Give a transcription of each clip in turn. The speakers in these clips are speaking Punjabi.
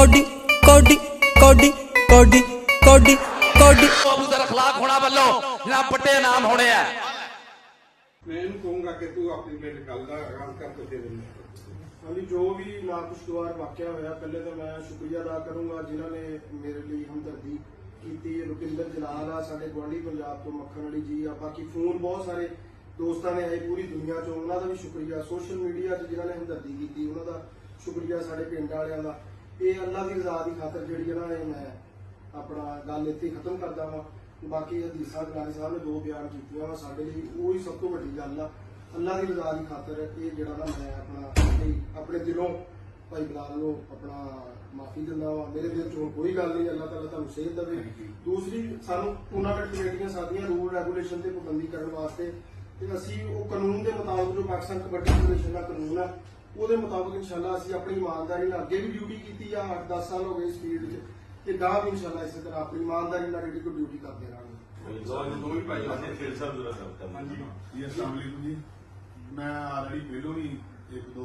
ਕੋਡੀ ਕੋਡੀ ਕੋਡੀ ਕੋਡੀ ਕੋਡੀ ਕੋਡੀ। ਅਬੂ ਜ਼ਰ ਅਖਲਾਕ ਹੋਣਾ ਵੱਲੋਂ ਜਨਾਬ ਵੱਡੇ ਇਨਾਮ ਹੋਣੇ ਆ। ਮੈਂ ਇਹਨੂੰ ਕਹੂੰਗਾ ਕਿ ਤੂੰ ਆਪਣੀ ਮੇਰੀ ਗੱਲ ਦਾ ਆਗਾਜ਼ ਕਰ ਤੇ ਦੇ ਦੇ ਹਾਂਜੀ ਜੋ ਵੀ ਨਾਖੁਸ਼ਗਵਾਰ ਵਾਕਿਆ ਹੋਇਆ ਪਹਿਲੇ ਤਾਂ ਮੈਂ ਸ਼ੁਕਰੀਆ ਅਦਾ ਕਰੂੰਗਾ ਜਿਨ੍ਹਾਂ ਨੇ ਮੇਰੇ ਲਈ ਹਮਦਰਦੀ ਕੀਤੀ ਰੁਪਿੰਦਰ ਜਲਾਲ ਆ ਸਾਡੇ ਗੁਆਂਢੀ ਪੰਜਾਬ ਤੋਂ ਮੱਖਣ ਵਾਲੀ ਜੀ ਆ। ਬਾਕੀ ਫੋਨ ਬਹੁਤ ਸਾਰੇ ਦੋਸਤਾਂ ਨੇ ਆਏ ਪੂਰੀ ਦੁਨੀਆ ਚੋਂ। ਉਹਨਾਂ ਦਾ ਵੀ ਸ਼ੁਕਰੀਆ। ਸੋਸ਼ਲ ਮੀਡੀਆ 'ਚ ਜਿਨ੍ਹਾਂ ਨੇ ਹਮਦਰਦੀ ਕੀਤੀ ਉਹਨਾਂ ਦਾ ਸ਼ੁਕਰੀਆ ਸਾਡੇ ਪਿੰਡ ਵਾਲਿਆਂ ਦਾ। ਇਹ ਅੱਲਾ ਦੀ ਰਜ਼ਾ ਦੀ ਖਾਤਰ ਜਿਹੜੀ ਹੈ ਨਾ ਇਹ ਮੈਂ ਆਪਣਾ ਗੱਲ ਇੱਥੇ ਹੀ ਖਤਮ ਕਰਦਾ ਵਾਂ। ਬਾਕੀ ਹਦੀਸਾਂ ਗਲਾਨੀ ਸਾਹਿਬ ਨੇ ਦੋ ਬਿਆਨ ਕੀਤੀਆਂ ਵਾ ਸਾਡੇ ਲਈ ਉਹ ਹੀ ਸਭ ਤੋਂ ਵੱਡੀ ਗੱਲ ਆ। ਅੱਲਾ ਦੀ ਰਜ਼ਾ ਦੀ ਖਾਤਰ ਇਹ ਜਿਹੜਾ ਨਾ ਮੈਂ ਆਪਣਾ ਆਪਣੇ ਦਿਲੋਂ ਭਾਈ ਬਲਾਲ ਨੂੰ ਆਪਣਾ ਮਾਫੀ ਦਿੰਦਾ ਵਾਂ। ਮੇਰੇ ਦਿਲ 'ਚ ਕੋਈ ਗੱਲ ਨਹੀਂ ਅੱਲਾਹ ਤਾਲਾ ਤੁਹਾਨੂੰ ਸਿਹਤ ਦੇਵੇ। ਦੂਸਰੀ ਸਾਨੂੰ ਟੂਰਨਾਮੈਂਟ ਕਮੇਟੀਆਂ ਸਾਡੀਆਂ ਰੂਲ ਰੈਗੂਲੇਸ਼ਨ ਤੇ ਪਾਬੰਦੀ ਕਰਨ ਵਾਸਤੇ ਤੇ ਅਸੀਂ ਉਹ ਕਾਨੂੰਨ ਦੇ ਮੁਤਾਬਕ ਜੋ ਪਾਕਿਸਤਾਨ ਕਬੱਡੀ ਫੈਡਰੇਸ਼ਨ ਦਾ ਕਾਨੂੰਨ ਆ ਉਹਦੇ ਮੁਤਾਬਕ ਇਨਸ਼ਾਅੱਲਾ ਅਸੀਂ ਆਪਣੀ ਇਮਾਨਦਾਰੀ ਨਾਲ ਅੱਗੇ ਵੀ ਡਿਊਟੀ ਕੀਤੀ ਆ 8-10 ਸਾਲ ਹੋ ਗਏ ਇਸ ਫੀਲਡ 'ਚ ਤੇ ਗਾਂ ਵੀ ਇਨਸ਼ਾਅੱਲਾ ਇਸੇ ਤਰ੍ਹਾਂ ਆਪਣੀ ਇਮਾਨਦਾਰੀ ਨਾਲ ਜਿਹੜੀ ਕੋਈ ਡਿਊਟੀ ਕਰਦੇ ਰਹਾਂਗੇ। ਹਾਂਜੀ ਜੀ ਅਸਲਾਮ ਅਲੈਕੁਮ ਜੀ। ਮੈਂ ਆਲਰੇਡੀ ਪਹਿਲੋਂ ਵੀ ਇੱਕ ਦੋ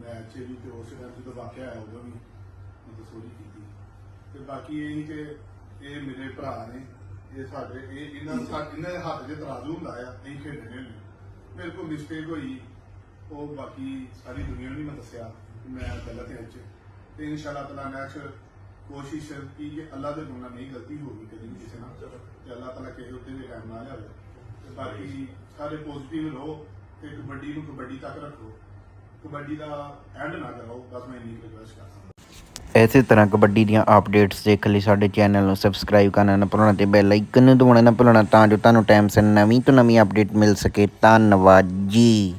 ਮੈਚ ਵੀ ਤੇ ਉਸ ਟਾਈਮ ਜਦੋਂ ਵਾਕਿਆ ਆਇਆ ਉਦੋਂ ਵੀ ਮੈਂ ਤਸਵੀਰ ਕੀਤੀ। ਤੇ ਬਾਕੀ ਇਹ ਹੀ ਕਿ ਇਹ ਮੇਰੇ ਭਰਾ ਨੇ ਇਹ ਸਾਡੇ ਇਹ ਇਹਨਾਂ ਦਾ ਸਾ- ਇਹਨਾਂ ਦੇ ਹੱਥ 'ਚ ਤਰਾਜ਼ੂ ਹੁੰਦਾ ਆ ਅਸੀਂ ਖੇਡਣੇ ਨੇ ਮੇਰੇ ਕੋਲ ਮਿਸਟੇਕ ਹੋਈ ਉਹ ਬਾਕੀ ਸਾਰੀ ਦੁਨੀਆ ਨੂੰ ਨਹੀਂ ਮੈਂ ਦੱਸਿਆ ਕਿ ਮੈਂ ਗਲਤ ਹਾਂ ਇਹ 'ਚ। ਤੇ ਇਨਸ਼ਾਅੱਲਾ ਤਾਲਾ ਨੈਕਸਟ ਕੋਸ਼ਿਸ਼ ਕੀ ਕਿ ਅੱਲਾਹ ਦੇ ਗੁਨਾਹ ਨਹੀਂ ਗਲਤੀ ਹੋਊਗੀ ਕਦੀ ਵੀ ਕਿਸੇ ਨਾਲ। ਤੇ ਅੱਲਾਹ ਤਾਲਾ ਕਿਸੇ ਉੱਤੇ ਵੀ ਰਹਿਮ ਨਾ ਲਿਆਵੇ। ਤੇ ਬਾਕੀ ਸਾਰੇ ਪੋਜ਼ਿਟਿਵ ਰਹੋ ਤੇ ਕਬੱਡੀ ਨੂੰ ਕਬੱਡੀ ਤੱਕ ਰੱਖੋ। ਕਬੱਡੀ ਦਾ ਐਂਡ ਨਾ ਕਰੋ ਬਸ ਮੈਂ ਇੰਨੀ ਰਿਕਵੈਸਟ ਕਰਦਾ ਇਸੇ ਤਰ੍ਹਾਂ ਕਬੱਡੀ ਦੀਆਂ ਅਪਡੇਟਸ ਦੇਖਣ ਲਈ ਸਾਡੇ ਚੈਨਲ ਨੂੰ ਸਬਸਕ੍ਰਾਈਬ ਕਰਨਾ ਨਾ ਭੁੱਲਣਾ ਤੇ ਬੈਲ ਆਈਕਨ ਨੂੰ ਦਬਾਉਣਾ ਨਾ ਭੁੱਲਣਾ ਤਾਂ ਜੋ ਤੁਹਾਨੂੰ ਟਾਈਮ ਸਿਰ ਨਵੀਂ ਤੋਂ ਨਵੀਂ ਅਪਡੇਟ ਮਿਲ ਸਕੇ। ਧੰਨਵਾਦ ਜੀ।